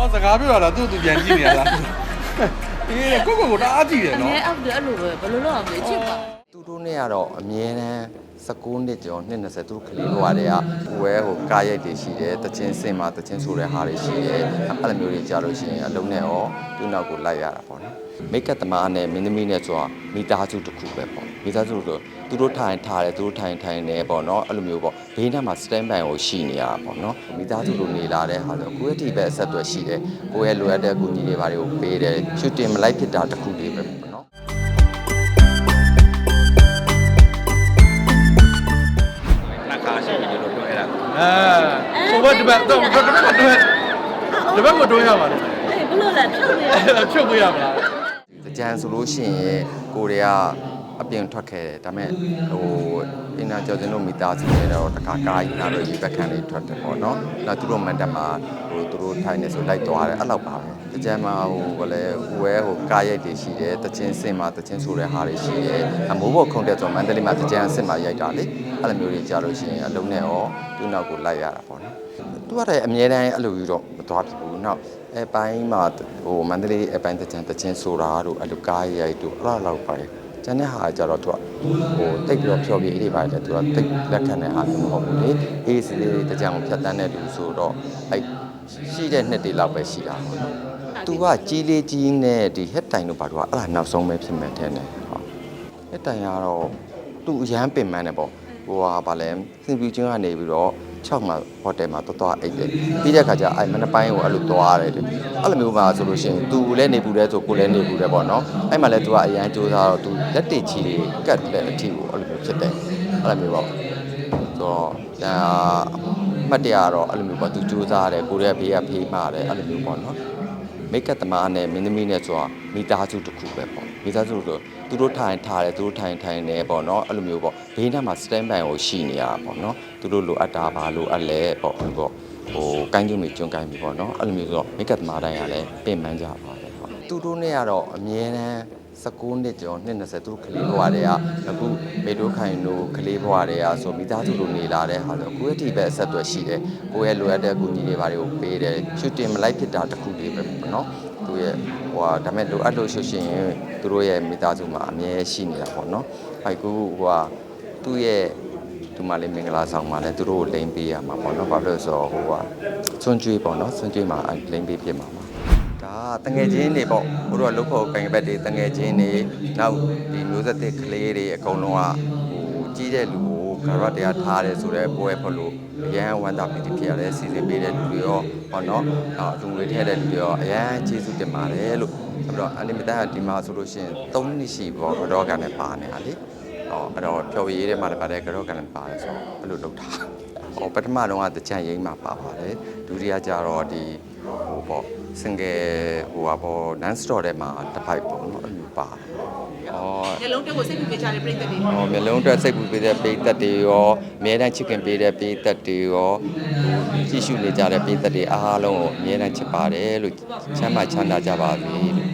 အော်စကားပြောတာသူ့သူပြန်ကြည့်နေရလားအေးကိုကိုကိုတအားကြည့်တယ်အနော်ငဲအောက်တယ်အဲ့လိုပဲဘယ်လိုလုပ်အောင်လဲချစ်ပါ သူတို့နဲ့ကတော့အမြဲတမ်း19နှစ်ကျော်နှစ်20သူတို့ကလေးဘဝတွေကဝဲဟိုကားရိုက်တွေရှိတယ်တချင်းစင်မှာတချင်းဆိုတဲ့ဟာတွေရှိတယ်အဲ့လိုမျိုးတွေကြားလို့ရှိရင်အလုံးနဲ့ရောသူ့နောက်ကိုလိုက်ရတာပေါ့နော်မိတ်ကပ်သမားနဲ့မင်းသမီးနဲ့ဆိုတာမိသားစုတစ်ခုပဲပေါ့မိသားစုဆိုသူတို့ထိုင်ထားတယ်သူတို့ထိုင်ထိုင်နေပေါ့နော်အဲ့လိုမျိုးပေါ့ဘေးနားမှာ stand by ကိုရှိနေရတာပေါ့နော်မိသားစုလိုနေလာတဲ့ဟာဆိုကိုယ့်ရဲ့ဒီပဲအဆက်အသွယ်ရှိတယ်ကိုယ့်ရဲ့လိုအပ်တဲ့အကူအညီတွေဘာတွေကိုပေးတယ်ရှူတင်မလိုက်ဖြစ်တာတစ်ခုလေးပဲ အဲဟိုဘက်ဒီဘက်တော့ဒီဘက်ကတော့တွဲဒီဘက်ကိုတွဲရပါတယ်အေးဘယ်လိုလဲဖြုတ်နေဖြုတ်ပေးရမလားကြံဆိုလို့ရှိရင်ကိုရီးယား အပြင်ထွက်ခဲ့တယ်ဒါပေမဲ့ဟိုအင်နာကျော်စင်တို့မိသားစုတွေတော့တခါကားကြီးနာတော့ရေဘက်ခံလေးထွက်တယ်ပေါ့နော်။နောက်သူတို့မန်တက်မှာဟိုသူတို့ထိုင်နေဆိုလိုက်သွားတယ်အဲ့လောက်ပါပဲ။ကြံမှာဟိုကလည်းဟိုဝဲဟိုကားရိုက်တွေရှိတယ်တချင်းစင်မှာတချင်းဆိုတဲ့ဟာတွေရှိတယ်။အမိုးဘော်ခုံတက်ဆိုမန္တလေးမှာတကြံအစ်မှာရိုက်တာလေ။အဲ့လိုမျိုးတွေကြားလို့ရှိရင်အလုံးနဲ့ရောသူ့နောက်ကိုလိုက်ရတာပေါ့နော်။သူကလည်းအမြဲတမ်းအဲ့လိုယူတော့မသွားဖြစ်ဘူး။နောက်အဲပိုင်းမှာဟိုမန္တလေးအပိုင်းတချင်တချင်ဆိုတာတို့အဲ့လိုကားရိုက်တို့အဲ့လိုလောက်ပါတယ်။ ကျန်တဲ့ဟာကြတော့သူကဟိုတိတ်ပြီးတော့ဖြောပြအေးတွေပါတယ်သူကတိတ်လက်ခံတဲ့ဟာမျိုးမဟုတ်ဘူးလေ။အေးစီလေးတကြံကိုဖြတ်တန်းတဲ့လူဆိုတော့အဲ့ရှိတဲ့နှစ်တွေလောက်ပဲရှိတာပေါ့နော်။ तू ကကြီးလေးကြီးနဲ့ဒီဟက်တိုင်တို့ဘာလို့ကအဲ့ဒါနောက်ဆုံးပဲဖြစ်မယ်ထင်တယ်။ဟုတ်။ဟက်တိုင်ကတော့သူ့အရန်ပင်ပန်းတယ်ပေါ့။ဟိုဟာဗာလဲစင်ပြူချင်းကနေပြီးတော့ 6မှာဟိုတယ်မှာတော်တော်အိတ်တယ်ပြီးတဲ့ခါကျအဲ့မနက်ပိုင်းကိုအဲ့လိုသွားရတယ်တဲ့အဲ့လိုမျိုးပါဆိုလို့ရှိရင် तू လည်းနေပူတယ်ဆိုကိုလည်းနေပူတယ်ပေါ့နော်အဲ့မှာလည်း तू ကအရန်ကြိုးစားတော့ तू လက်တေချီတွေကတ်လက်အထီကိုအဲ့လိုမျိုးဖြစ်တယ်အဲ့လိုမျိုးပေါ့ဆိုတော့ဒါမှတ်တရတော့အဲ့လိုမျိုးပေါ့ तू ကြိုးစားတယ်ကိုရဲ့ဘေးကဖေးမှာတယ်အဲ့လိုမျိုးပေါ့နော် မိတ်ကပ်သမားနဲ့မင်းသမီးနဲ့ဆိုတာမိသားစုတစ်ခုပဲပေါ့မိသားစုဆို သူတို့ထိုင်ထားတယ်သူတို့ထိုင်ထိုင်နေပေါ့နော်အဲ့လိုမျိုးပေါ့ဘေးနားမှာ stand by ကိုရှိနေရတာပေါ့နော်သူတို့လိုအပ်တာပါလိုအပ်လဲပေါ့ဟိုပေါ့ဟိုကိုင်းကျုံတွေကျွန်းကိုင်းပြီပေါ့နော်အဲ့လိုမျိုးဆိုတော့မိတ်ကပ်သမားတိုင်းကလည်းပြင်ပန်းကြပါတယ်ပေါ့သူတို့နဲ့ကတော့အမြဲတမ်း19နှစ်ကျော်နှစ်20သူတို့ကလေးဘဝတွေကအခုမေတို့ခိုင်တို့ကလေးဘဝတွေကဆိုမိသားစုလိုနေလာတဲ့ဟာဆိုကိုယ့်ရဲ့ဒီပဲအဆက်အသွယ်ရှိတယ်ကိုယ့်ရဲ့လိုအပ်တဲ့အကူအညီတွေဘာတွေကိုပေးတယ်ရှူတင်မလိုက်ဖြစ်တာတစ်ခုလေးပဲပေါ့နော် သူရဲ့ဟိုဟာဒါမဲ့လိုအပ်လို့ရှုရှင်ရင်သူတို့ရဲ့မိသားစုမှာအမြဲရှိနေတာပေါ့နော်အဲကူဟိုဟာသူ့ရဲ့ဒီမှာလေးမင်္ဂလာဆောင်မှာလည်းသူတို့ကိုလိမ့်ပေးရမှာပေါ့နော်ဘာဖြစ်လို့လဲဆိုတော့ဟိုဟာစွန့်ကြွေးပေါ့နော်စွန့်ကြွေးမှာလိမ့်ပေးဖြစ်မှာပါဒါတငယ်ချင်းတွေပေါ့ဘို့တို့ကလုတ်ဖို့ကင်ဘက်တွေတငယ်ချင်းတွေနောက်ဒီမျိုးဆက်တဲ့ကလေးတွေအကုန်လုံးကဟိုကြီးတဲ့လူကို ဂရတ်တရားထားတယ်ဆိုတော့ပွဲဖို့လို့အရန်ဝမ်းသာပီတိဖြစ်ရတယ်စီစဉ်ပေးတဲ့လူတွေရောဟောနော်အော်လူတွေထည့်တဲ့လူတွေရောအရန်ကျေးဇူးတင်ပါတယ်လို့အဲ့တော့အနိမတကဒီမှာဆိုလို့ရှိရင်၃နှစ်ရှိပေါ့တော့ကလည်းပါနေတာလေဟောအဲ့တော့ဖြော်ရည်ထဲမှာလည်းပါတယ်ကတော့ကန်ပါတယ်ဆိုတော့အဲ့လိုလုပ်တာဟောပထမတော့ကတချမ်းရိမ့်မှာပါပါတယ်ဒုတိယကျတော့ဒီဟိုပေါ့ single ဟိုပါပေါ့ non store ထဲမှာတစ်ပိုက်ပေါ့နော်အဲ့လိုပါတယ် ဟောညလုံးတက်ကိုစိတ်ပြကြတဲ့ပြိတ္တတွေဟောမျိုးလုံးအတွက်စိတ်ပူပေးတဲ့ပိသက်တွေရောအများတန်းချစ်ခင်ပေးတဲ့ပိသက်တွေရောကြည့်ရှုနေကြတဲ့ပိသက်တွေအားလုံးကိုအများတန်းချစ်ပါတယ်လို့ချမ်းသာချမ်းသာကြပါစေလို့